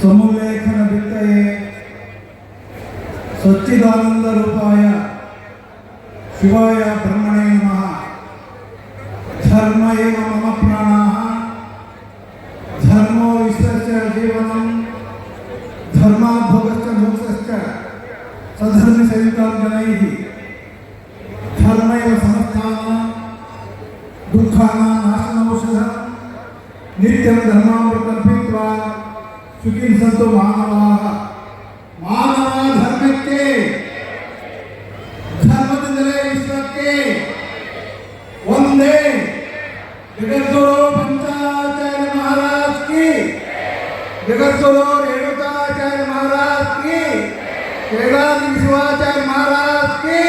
ಸಮುಲ್ಲೇಖನ ಬಿತ್ತಯೇ ಸಚ್ಚಿದಾನಂದ ರೂಪಾಯ ಶಿವಾಯ ಬ್ರಹ್ಮಣೇ ನಮಃ ಧರ್ಮ ಏವ ಮಮ ಪ್ರಾಣಾಃ ಧರ್ಮೋ ವಿಶ್ವಸ್ಯ ಜೀವನಂ ಧರ್ಮಾದ್ಭವಶ್ಚ ಮೋಕ್ಷಶ್ಚ ಸಧರ್ಮ ಸಹಿತಾಂ ಜನೈಃ ಧರ್ಮ ಏವ ನಿತ್ಯಂ ಧರ್ಮಾಮೃತಂ ಪೀತ್ವಾ ಸುಖಿಂ ಸಂತು ಮಾನವಾಹ ಮಾನವ ಧರ್ಮಕ್ಕೆ ಧರ್ಮದಿಂದಲೇ ವಿಶ್ವಕ್ಕೆ ಒಂದೇ ಜಗದ್ಗುರು ಪಂಚಾಚಾರ್ಯ ಮಹಾರಾಜ್ ಕಿ ಜಗದ್ಗುರು ರೇಣುಕಾಚಾರ್ಯ ಮಹಾರಾಜ್ ಕಿ ಕೇದಾರಿ ಶಿವಾಚಾರ್ಯ ಮಹಾರಾಜ್ ಕಿ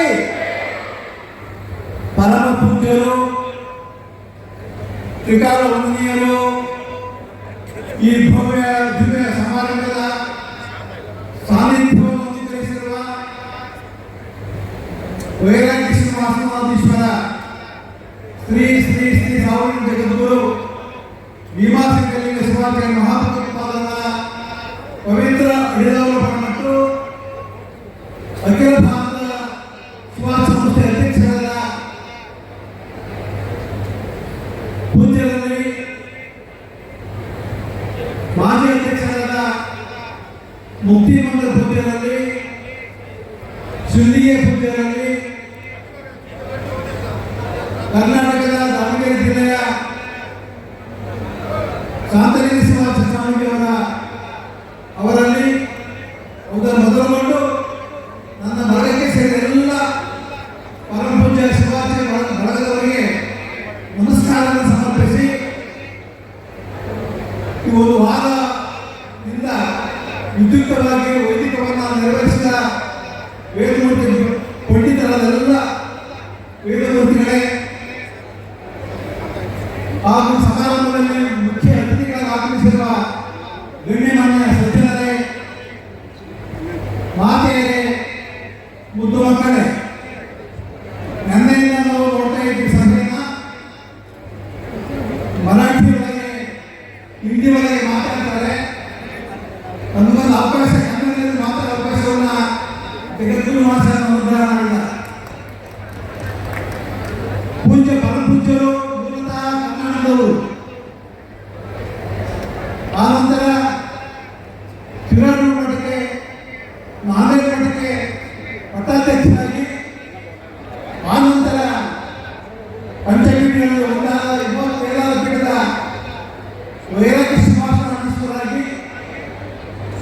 త్రికాల వందనీయులు ఈ భవ్య దివ్య సమారం మీద సాన్నిధ్యం చేసిన వైరాగ్య శ్రీనివాసనాథీశ్వర శ్రీ స్త్రీ శ్రీ సావరణ జగద్గురు నివాసం కలిగిన శివాచార్య మహాత్మ ಪೂಜ್ಯರಲ್ಲಿ ಮಾಜಿ ಅಧ್ಯಕ್ಷರಾದ ಮುಕ್ತಿ ಮಂಡಲ ಪೂಜ್ಯರಲ್ಲಿ ಸಿಂಧಿಗೆ ಪೂಜ್ಯರಲ್ಲಿ ಕರ್ನಾಟಕದ ದಾವಣಗೆರೆ ಜಿಲ್ಲೆಯ ಶಾಂತಗಿರಿ ಶಿವಾಜ ಸ್ವಾಮಿಯವರ ಆಗಮಿಸಿರುವ ಗಣ್ಯಮಾನ್ಯ ಸಜ್ಜನರೇ ಮಾತೆಯರೇ, ಮುದ್ದು ಮಕ್ಕಳೇ ನನ್ನೆಯಿಂದ ನಾವು ನೋಡ್ತಾ ಸಭೆಯನ್ನ. ಮರಾಠಿ ಒಳಗೆ, ಹಿಂದಿ ಒಳಗೆ ಮಾತಾಡ್ತಾರೆ. ನಮಗೊಂದು ಅವಕಾಶ ಕನ್ನಡದಲ್ಲಿ ಮಾತಾಡೋ ಅವಕಾಶವನ್ನ ಜಗದ್ಗುರು ಮಹಾಶಯ ಉದ್ಧಾರ ಪೂಜ್ಯ ಪರಪೂಜ್ಯರು ಮೂಲತಃ ಕನ್ನಡದವರು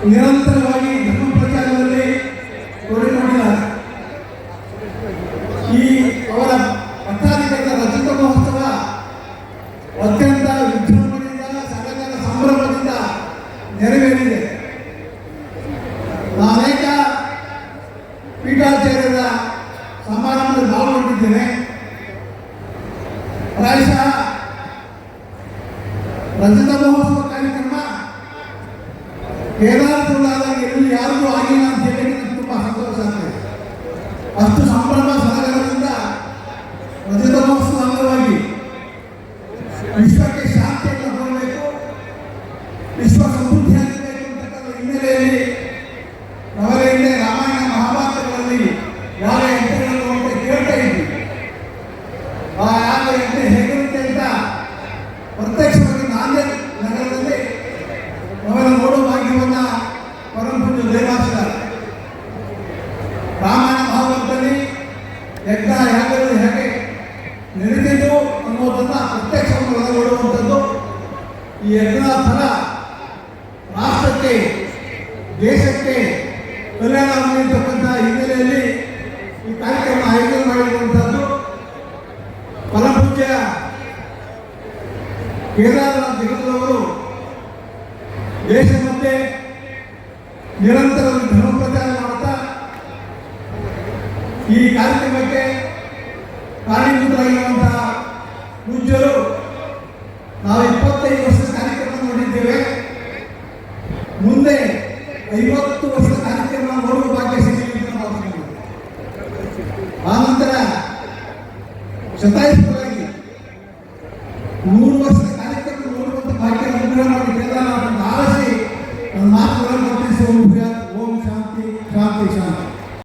ನಿರಂತರವಾಗಿ ಧರ್ಮ ಪ್ರಚಾರದಲ್ಲಿ ತೊಡಗಿಕೊಂಡಿದ್ದಾರೆ ಈ ಅವರ ಪಟ್ಟಾಧಿಕಾರದ ರಜತ ಮಹೋತ್ಸವ ಅತ್ಯಂತ ವಿಜೃಂಭಣೆಯಿಂದ, ಸಡಗರ ಸಂಭ್ರಮದಿಂದ ನೆರವೇರಿದೆ. ನಾನೇಕ ಪೀಠಾಚಾರ್ಯರ ಸಮಾರಂಭದಲ್ಲಿ ಪಾಲ್ಗೊಂಡಿದ್ದೇನೆ ಪ್ರಾಯಶಃ ರಜತ ಮಹೋತ್ಸವ ಕೇದಾರಪುರದಾಗ ಎಲ್ಲಿ ಯಾರಿಗೂ ಆಗಿಲ್ಲ ಅಂತ ಹೇಳಿ ನನಗೆ ತುಂಬಾ ಸಂತೋಷ ಆಗ್ತದೆ ಅಷ್ಟು ಸಂಭ್ರಮ ಸಡಗರದಿಂದ ರಜತ ಮಹೋತ್ಸವ ಅಂಗವಾಗಿ ಯಾಗಗಳು ಹೇಗೆ ನಡೆದಿದ್ದು ಅನ್ನೋದನ್ನು ಪ್ರತ್ಯಕ್ಷವನ್ನು ಒಳಗೊಳ್ಳುವಂಥದ್ದು ಈ ಫಲ ರಾಷ್ಟ್ರಕ್ಕೆ, ದೇಶಕ್ಕೆ ಕಲ್ಯಾಣ ಮಾಡಿರ್ತಕ್ಕಂಥ ಹಿನ್ನೆಲೆಯಲ್ಲಿ ಈ ಕಾರ್ಯಕ್ರಮ ಆಯೋಜನೆ ಮಾಡಿರುವಂಥದ್ದು ಪರಮಪೂಜ್ಯ ಕೇದಾರನಾಥ್ ಜಗದ್ರವರು ದೇಶ ಮತ್ತೆ ನಿರಂತರವಾಗಿ ಧರ್ಮ ಪ್ರಚಾರ ಮಾಡ್ತಾ ಈ ಕಾರ್ಯಕ್ರಮಕ್ಕೆ ಕಾರಣೀಭೂತರಾಗಿರುವಂತಹ ಪೂಜ್ಯರು ನಾವು ಇಪ್ಪತ್ತೈದು ವರ್ಷದ ಕಾರ್ಯಕ್ರಮ ನೋಡಿದ್ದೇವೆ. ಮುಂದೆ ಐವತ್ತು ವರ್ಷದ ಕಾರ್ಯಕ್ರಮ ನೋಡುವ ಭಾಗ್ಯ ಆ ನಂತರ ವರ್ಷ ನೂರು ವರ್ಷದ